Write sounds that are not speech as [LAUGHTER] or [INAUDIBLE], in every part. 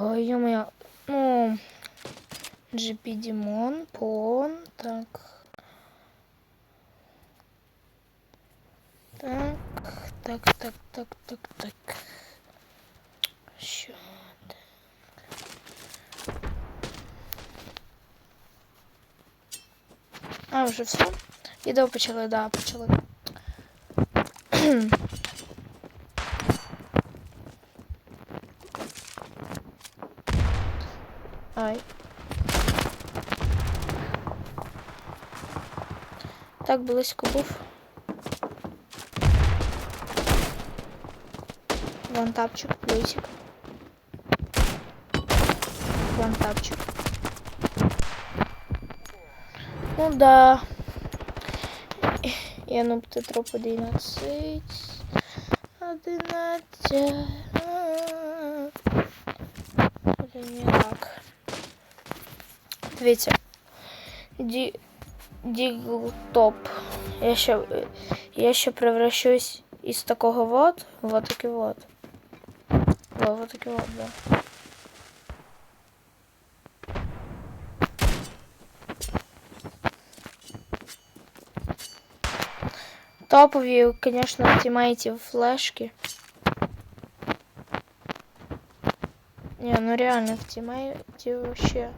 Ой, ё-моё. Ну, GP Димон, Пон, так. Так, так, так, так, так, так. Так? А, вже все? Відео почали, да, почали. [CLEARS THROAT] Ай. Так близько був. Вантапчик, плюсик. Вантапчик. Ну да. Я ну троп 11. 11. Це не так. Дивіться. Ді... Дігл топ. Я ще, я ще превращусь із такого вот, вот таки вот. Во, вот таки вот, да. Топові, конечно, тімейтів флешки. Не, ну реально в тімейті вообще.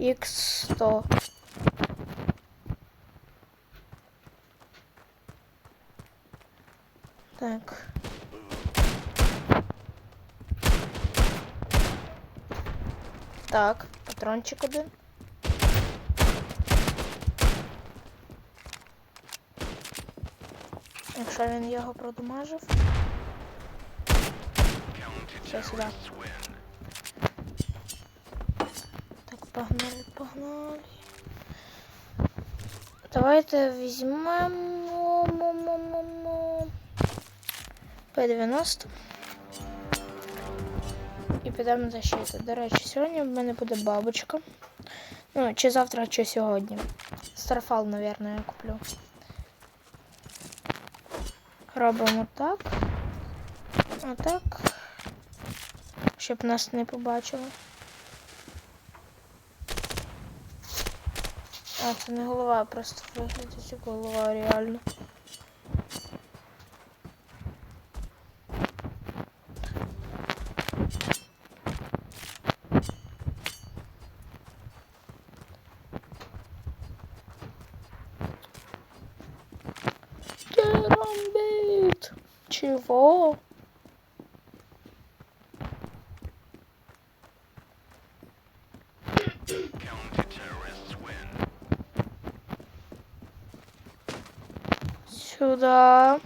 X100. Так. Так, патрончик один. Якщо він його продумажив. Все сюди. Погнали, погнали. Давайте візьмемо му-му-му-му. П-90. І підемо защити. До речі, сьогодні в мене буде бабочка. Ну, чи завтра, чи сьогодні. Старфал, мабуть, я куплю. Робимо так. Отак. Щоб нас не побачили. А, це не голова, просто виглядить як голова реально. Чего? Сюда.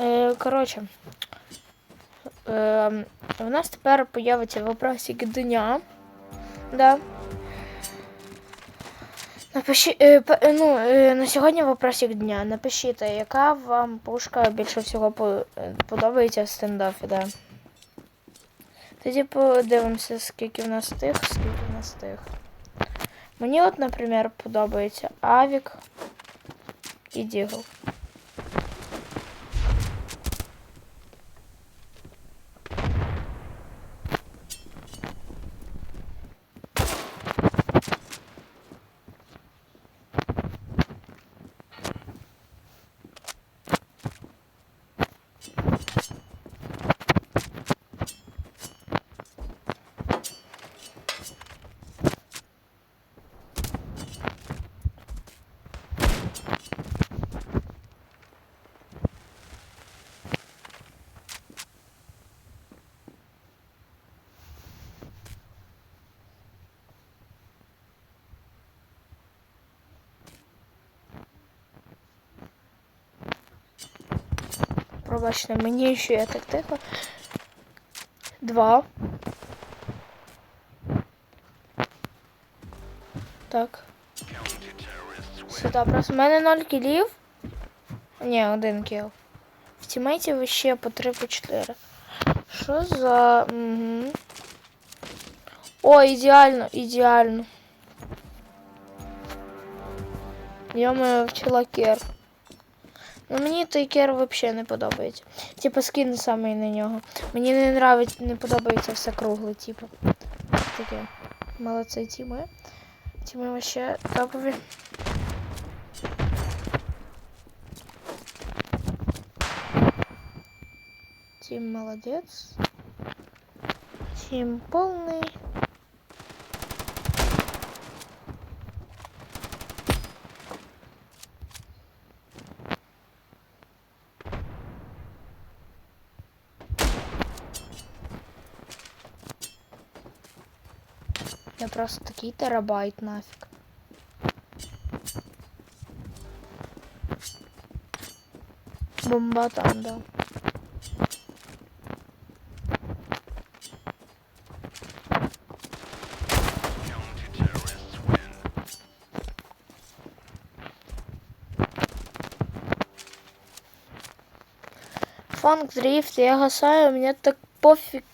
Е, коротше. Е, у нас тепер появиться вопросик дня. Да. Напиши, е, е, ну, е, на сьогодні вопросик дня. Напишіть, яка вам пушка більше всього е, подобається в стендафі, да. Тоді подивимося, скільки в нас тих, скільки в нас тих. Мені от, наприклад, подобається Авік і Дігл. Пробачте, мені ще я так тихо. Два. Так. Сюди просто. У мене 0 кілів. Ні, один кіл. В тімейті ще по 3 по 4. Що за. Угу. О, ідеально, ідеально. Я моя вчила кер. Ну мені той кер взагалі не подобається. Типа скін самий на нього. Мені не нравить, не подобається все кругле, типу. Таке. Молодці тіми. Тіми вообще топові. Тим молодец. Тим полный. Я просто такий терабайт нафиг. Бомба там, да. Фанк дрифт, я гасаю, мне так пофиг.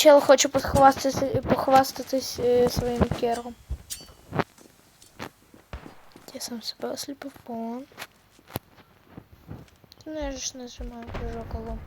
Чел хочу похвастаться похвастатись е, своїм кером. Я сам себе осліпив. Ну я ж нажимаю прыжок алло.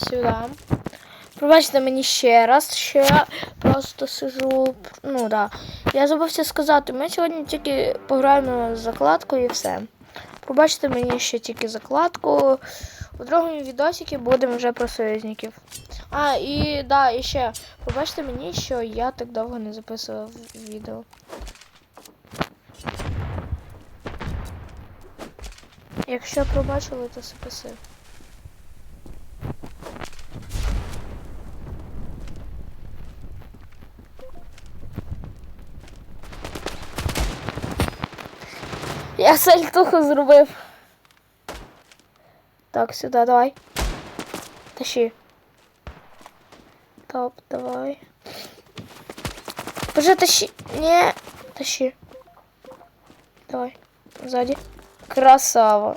Сюди. Пробачте мені ще раз, що я просто сижу. Ну да. Я забувся сказати, ми сьогодні тільки пограємо з закладкою і все. Пробачте мені ще тільки закладку. У другому відосіки будемо вже про союзників. А, і да, і ще пробачте мені, що я так довго не записував відео. Якщо пробачили, то спасибі. Я сальтуху зробив. Так, сюди, давай. Тащи. Топ, давай. Уже тащи. Не, тащи. Давай. Сзади. Красава.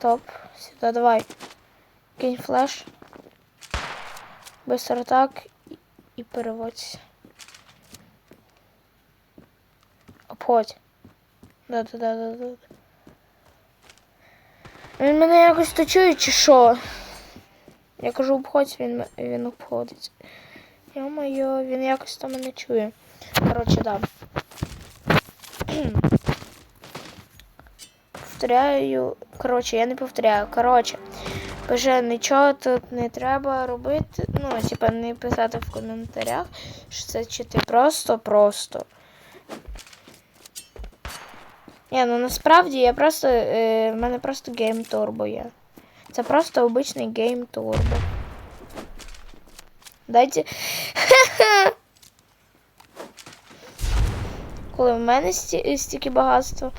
Топ. Сюда, давай. Кинь флеш. Быстро так. І, і переводься. Обходь. Да, да, да, да, да. Він мене якось то чує, чи що? Я кажу, обходь, він, він обходить. Йо-моє, він якось то мене чує. Коротше, да. [CLEARS THROAT] Повторяю. Коротше, я не повторяю. Коротше. Вже нічого тут не треба робити. Ну, типа, не писати в коментарях, що це чити просто-просто. Ні, ну насправді я просто. Е, в мене просто гейм турбо є. Це просто обичний гейм турбо. Дайте. [LAUGHS] Коли в мене сті, стільки багатства.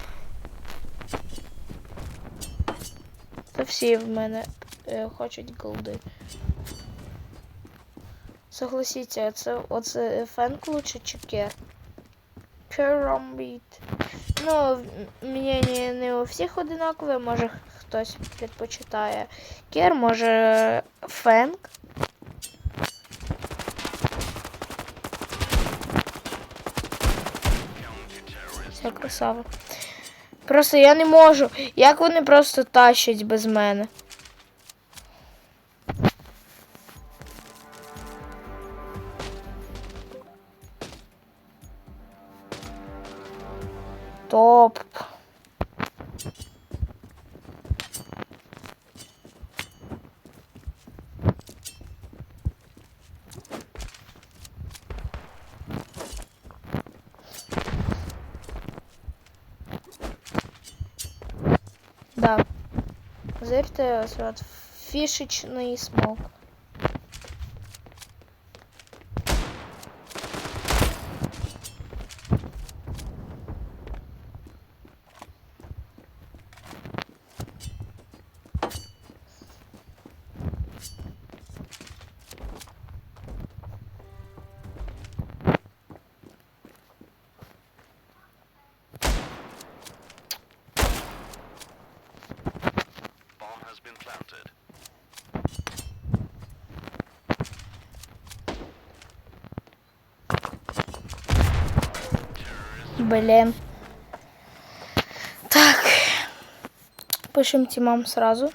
То всі в мене е, хочуть голди. Согласіться, це оце фенк лучше чи кер? Керамбіт. Ну, мнение не у всіх одинакове, може хтось предпочитає кер, може фенк. Це красава. Просто я не можу. Як вони просто тащать без мене? Стоп. Да. Зверь-то вот фишечный смог. Блин. Так. Пишем тимам сразу.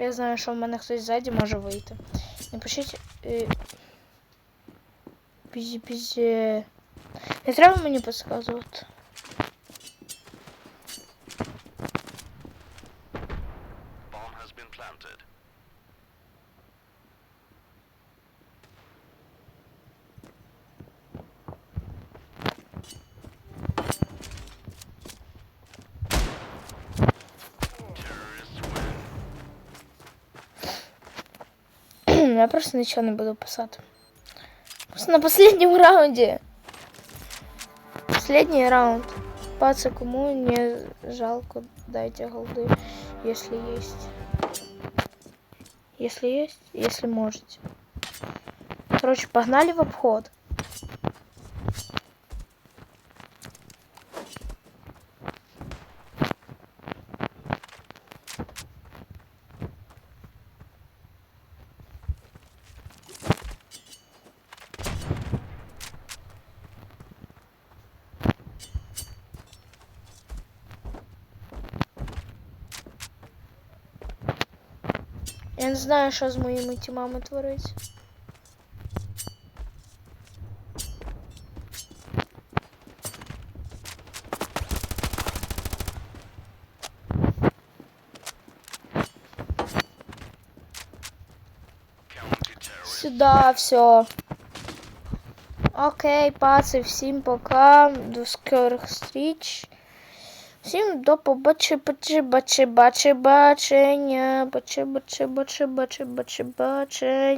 Я знаю, що в мене хтось ззаді може вийти. Напишіть. Е... Пізі, пізі. Не треба мені підказувати. Я просто нічого не буду писати. Просто на последнем раунде. Последний раунд. Пацы, кому не жалко, дайте голды, если есть. Если есть, если можете. Короче, погнали в обход. Я не знаю, що з моїми тімами твориться. Counter-terrorists Сюда все. Окей, паци, всім пока. До скорих зустріч. Всім до побачи, бачи, бачи, бачи, бачення. Бачи, бачи, бачи, бачи, бачи, бачення.